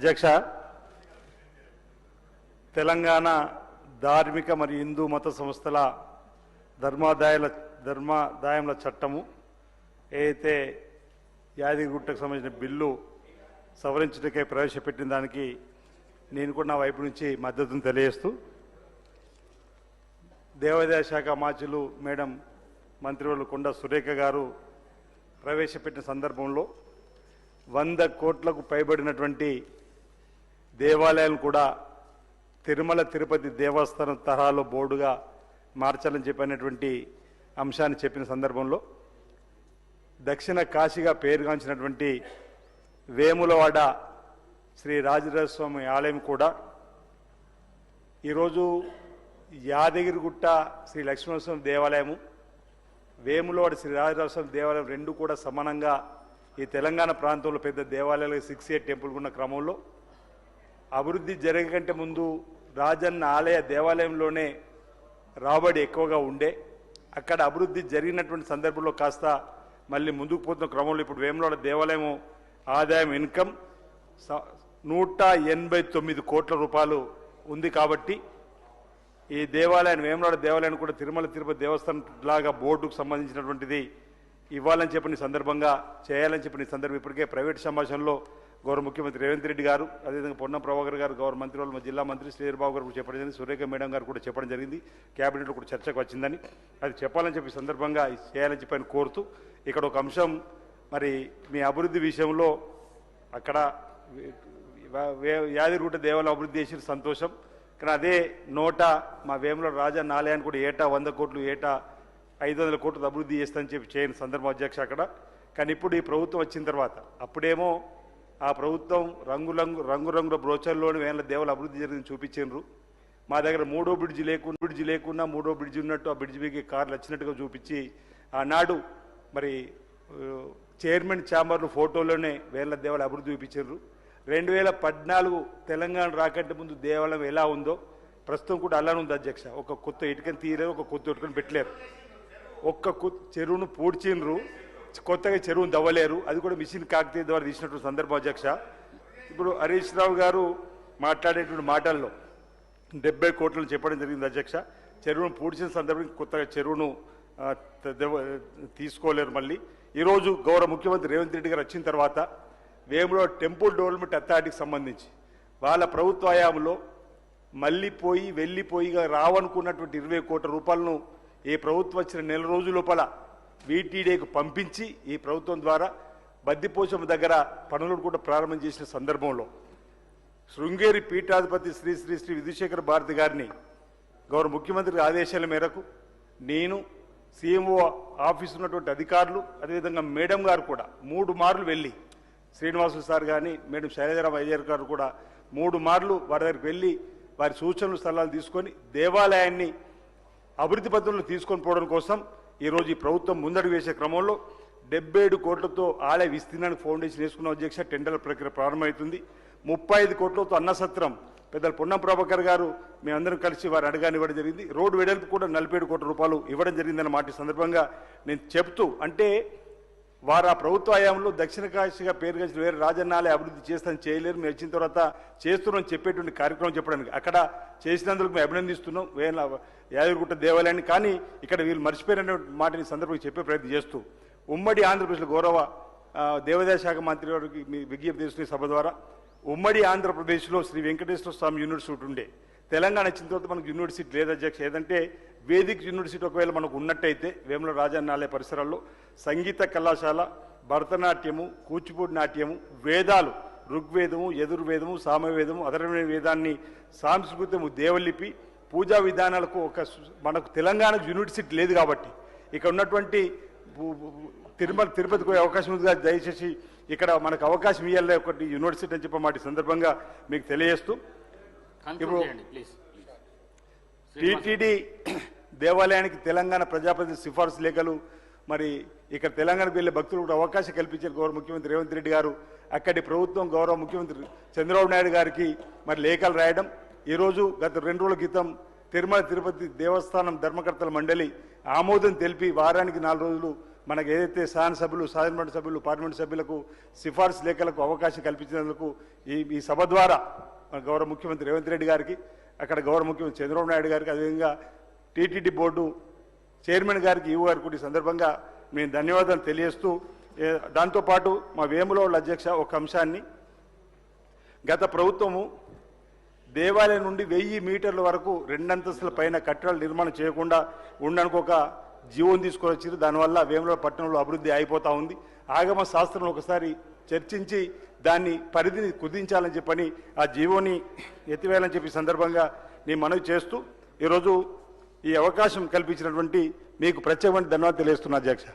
అధ్యక్ష తెలంగాణ ధార్మిక మరియు హిందూ మత సంస్థల ధర్మాదాయాల ధర్మాదాయముల చట్టము ఏదైతే యాదగిరిగుట్టకు సంబంధించిన బిల్లు సవరించడానికై ప్రవేశపెట్టిన దానికి నేను కూడా నా వైపు నుంచి మద్దతును తెలియజేస్తూ దేవాదాయ శాఖ మాచులు మేడం మంత్రివర్లు కొండ సురేఖ గారు ప్రవేశపెట్టిన సందర్భంలో వంద కోట్లకు పైబడినటువంటి దేవాలయాలను కూడా తిరుమల తిరుపతి దేవస్థానం తరహాలో బోర్డుగా మార్చాలని చెప్పినటువంటి అంశాన్ని చెప్పిన సందర్భంలో దక్షిణ కాశీగా పేరుగాంచినటువంటి వేములవాడ శ్రీ రాజరాజస్వామి ఆలయం కూడా ఈరోజు యాదగిరిగుట్ట శ్రీ లక్ష్మణస్వామి దేవాలయము వేములవాడ శ్రీ రాజరాజస్వామి దేవాలయం రెండు కూడా సమానంగా ఈ తెలంగాణ ప్రాంతంలో పెద్ద దేవాలయాలు సిక్స్ ఎయిట్ టెంపుల్ ఉన్న క్రమంలో అభివృద్ధి జరగకంటే ముందు రాజన్న ఆలయ దేవాలయంలోనే రాబడి ఎక్కువగా ఉండే. అక్కడ అభివృద్ధి జరిగినటువంటి సందర్భంలో కాస్త మళ్ళీ ముందుకు పోతున్న క్రమంలో ఇప్పుడు వేములవాడ దేవాలయం ఆదాయం ఇన్కమ్ స- నూట ఎనభై తొమ్మిది కోట్ల రూపాయలు ఉంది కాబట్టి ఈ దేవాలయాన్ని వేములవాడ దేవాలయాన్ని కూడా తిరుమల తిరుపతి దేవస్థానం లాగా బోర్డుకు సంబంధించినటువంటిది ఇవ్వాలని చెప్పిన సందర్భంగా చేయాలని చెప్పిన సందర్భం ఇప్పటికే ప్రైవేట్ సంభాషణలో గౌరవ ముఖ్యమంత్రి రేవంత్ రెడ్డి గారు అదేవిధంగా పొన్నం ప్రభాకర్ గారు గౌరవ మంత్రి వాళ్ళు జిల్లా మంత్రి శ్రీధర్బాబు గారు కూడా చెప్పడం జరిగింది. సురేఖ మేడం గారు కూడా చెప్పడం జరిగింది. క్యాబినెట్లో కూడా చర్చకు వచ్చిందని. అది చెప్పాలని చెప్పి సందర్భంగా చేయాలని చెప్పి కోరుతూ ఇక్కడ ఒక అంశం మరి మీ అభివృద్ధి విషయంలో అక్కడ వే- దేవాలయం అభివృద్ధి చేసిన సంతోషం. కానీ అదే నోట మా వేముల రాజా ఆలయాన్ని కూడా ఏటా వంద కోట్లు ఏటా ఐదు వందల కోట్లు అభివృద్ధి చేస్తానని చెప్పి చేయని సందర్భం అధ్యక్ష అక్కడ. కానీ ఇప్పుడు ఈ ప్రభుత్వం వచ్చిన తర్వాత అప్పుడేమో ఆ ప్రభుత్వం రంగురంగు రంగురంగుల బ్రోచర్లోని వేల దేవుల అభివృద్ధి జరిగింది చూపించారు మా దగ్గర మూడో బ్రిడ్జి లేకుండా బ్రిడ్జి లేకున్నా మూడో బ్రిడ్జి ఉన్నట్టు ఆ బ్రిడ్జి మీకు కార్లు వచ్చినట్టుగా చూపించి ఆనాడు మరి చైర్మన్ ఛాంబర్లు ఫోటోలోనే వేల దేవాలయ అభివృద్ధి చూపించారు రెండు వేల పద్నాలుగు తెలంగాణ రాకంటే ముందు దేవాలయం ఎలా ఉందో ప్రస్తుతం కూడా అలానే ఉంది అధ్యక్ష. ఒక కొత్త ఇటుకని తీయలేరు ఒక కొత్త ఇటుకని పెట్టలేరు. ఒక్క కు- చెరువును పూడ్చిండ్రు. కొత్తగా చెరువును దవ్వలేరు. అది కూడా మిషన్ కాకతీయ ద్వారా తీసినటువంటి సందర్భం అధ్యక్ష. ఇప్పుడు హరీష్ రావు గారు మాట్లాడేటువంటి మాటల్లో డెబ్బై కోట్లను చెప్పడం జరిగింది అధ్యక్ష. చెరువును పూడ్చిన సందర్భం కొత్తగా చెరువును తీసుకోలేరు మళ్ళీ. ఈరోజు గౌరవ ముఖ్యమంత్రి రేవంత్ రెడ్డి గారు వచ్చిన తర్వాత వేములో టెంపుల్ డెవలప్మెంట్ అథారిటీకి సంబంధించి వాళ్ళ ప్రభుత్వ హయాంలో మళ్ళీ పోయి వెళ్ళిపోయిగా రావనుకున్నటువంటి ఇరవై కోట్ల రూపాయలను ఏ ప్రభుత్వం వచ్చిన నెల రోజుల లోపల వీటీడీకి పంపించి ఈ ప్రభుత్వం ద్వారా బద్దిపోచమ్మ దగ్గర పనులను కూడా ప్రారంభం చేసిన సందర్భంలో శృంగేరి పీఠాధిపతి శ్రీ శ్రీ శ్రీ విధుశేఖర భారతి గారిని గౌరవ ముఖ్యమంత్రి ఆదేశాల మేరకు నేను సీఎంఓ ఆఫీస్ ఉన్నటువంటి అధికారులు అదేవిధంగా మేడం గారు కూడా మూడు మార్లు వెళ్ళి శ్రీనివాసు సార్ కానీ మేడం శైలజరామ్ అయ్యర్ గారు కూడా మూడు మార్లు వారి దగ్గరికి వెళ్ళి వారి సూచనలు సలహాలు తీసుకొని దేవాలయాన్ని అభివృద్ధి పద్ధతులు తీసుకొని పోవడం కోసం ఈరోజు ఈ ప్రభుత్వం ముందడుగు వేసే క్రమంలో డెబ్బై ఏడు కోట్లతో ఆలయ విస్తీర్ణానికి ఫౌండేషన్ వేసుకున్న అధ్యక్ష. టెండర్ల ప్రక్రియ ప్రారంభమవుతుంది. ముప్పై ఐదు కోట్లతో అన్నసత్రం పెద్దలు పొన్నం ప్రభాకర్ గారు మేమందరం కలిసి వారు అడగాని ఇవ్వడం జరిగింది. రోడ్డు వెడల్పు కూడా నలభై ఏడు కోట్ల రూపాయలు ఇవ్వడం జరిగిందన్న మాట సందర్భంగా నేను చెప్తూ అంటే వారు ఆ ప్రభుత్వ హయాంలో దక్షిణ కాశీగా పేరుగాంచిన వేరే రాజన్నాలే అభివృద్ధి చేస్తాను చేయలేరు. మేము వచ్చిన తర్వాత చేస్తున్నాం చెప్పేటువంటి కార్యక్రమం చెప్పడానికి. అక్కడ చేసినందుకు మేము అభినందిస్తున్నాం. వేల యాదగిరిగుట్ట దేవాలయాన్ని. కానీ ఇక్కడ వీళ్ళు మర్చిపోయిన మాటని సందర్భంగా చెప్పే ప్రయత్నం చేస్తూ ఉమ్మడి ఆంధ్రప్రదేశ్లో గౌరవ ఆ, దేవాదాయ శాఖ మంత్రి వారికి మీ విజ్ఞప్తి చేస్తున్న సభ ద్వారా ఉమ్మడి ఆంధ్రప్రదేశ్లో శ్రీ వెంకటేశ్వర స్వామి యూనివర్సిటీ ఉండే. తెలంగాణ వచ్చిన తర్వాత మనకు యూనివర్సిటీ లేదు అధ్యక్ష. ఏదంటే వేదిక్ యూనివర్సిటీ ఒకవేళ మనకు ఉన్నట్టయితే వేముల రాజన్నాలయ పరిసరాల్లో సంగీత కళాశాల భరతనాట్యము కూచిపూడి నాట్యము వేదాలు ఋగ్వేదము యజుర్వేదము సామవేదము అధర్వణ వేదాన్ని సాంస్కృతము దేవలిపి పూజా విధానాలకు ఒక మనకు తెలంగాణకు యూనివర్సిటీ లేదు కాబట్టి ఇక్కడ ఉన్నటువంటి తిరుమల తిరుపతికి పోయే అవకాశం ఉంది దయచేసి ఇక్కడ మనకు అవకాశం ఇవ్వాలి ఒకటి యూనివర్సిటీ అని చెప్పి సందర్భంగా మీకు తెలియజేస్తూ ఇప్పుడు- టీటీడీ దేవాలయానికి తెలంగాణ ప్రజాప్రతినిధి సిఫార్సు లేఖలు మరి ఇక్కడ తెలంగాణకు భక్తులకు కూడా అవకాశం కల్పించారు గౌరవ ముఖ్యమంత్రి రేవంత్ రెడ్డి గారు. అక్కడి ప్రభుత్వం గౌరవ ముఖ్యమంత్రి చంద్రబాబు నాయుడు గారికి మరి లేఖలు రాయడం. ఈరోజు గత రెండు రోజుల క్రితం తిరుమల తిరుపతి దేవస్థానం ధర్మకర్తల మండలి ఆమోదం తెలిపి వారానికి నాలుగు రోజులు మనకు ఏదైతే శాసనసభ్యులు శాసనమండలి సభ్యులు పార్లమెంట్ సభ్యులకు సిఫార్సు లేఖలకు అవకాశం కల్పించినందుకు ఈ ఈ సభ ద్వారా మన గౌరవ ముఖ్యమంత్రి రేవంత్ రెడ్డి గారికి అక్కడ గౌరవ ముఖ్యమంత్రి చంద్రబాబు నాయుడు గారికి అదేవిధంగా టీటీడీ బోర్డు చైర్మన్ గారికి ఈవో గారికి కూడా ఈ సందర్భంగా మేము ధన్యవాదాలు తెలియజేస్తూ దాంతోపాటు మా వేములవాళ్ళ అధ్యక్ష ఒక అంశాన్ని గత ప్రభుత్వము దేవాలయం నుండి వెయ్యి మీటర్ల వరకు రెండంతస్తుల పైన కట్టడాలు నిర్మాణం చేయకుండా ఉండడానికి ఒక జీవోని తీసుకొని వచ్చింది దానివల్ల వేముల పట్టణంలో అభివృద్ధి అయిపోతూ ఉంది. ఆగమ శాస్త్రంలో ఒకసారి చర్చించి దాన్ని పరిధిని కుదించాలని చెప్పని ఆ జీవోని ఎత్తివేయాలని చెప్పి సందర్భంగా నేను మనవి చేస్తూ ఈరోజు ఈ అవకాశం కల్పించినటువంటి మీకు ప్రత్యేకమైన ధన్యవాదాలు తెలియజేస్తున్నా అధ్యక్ష.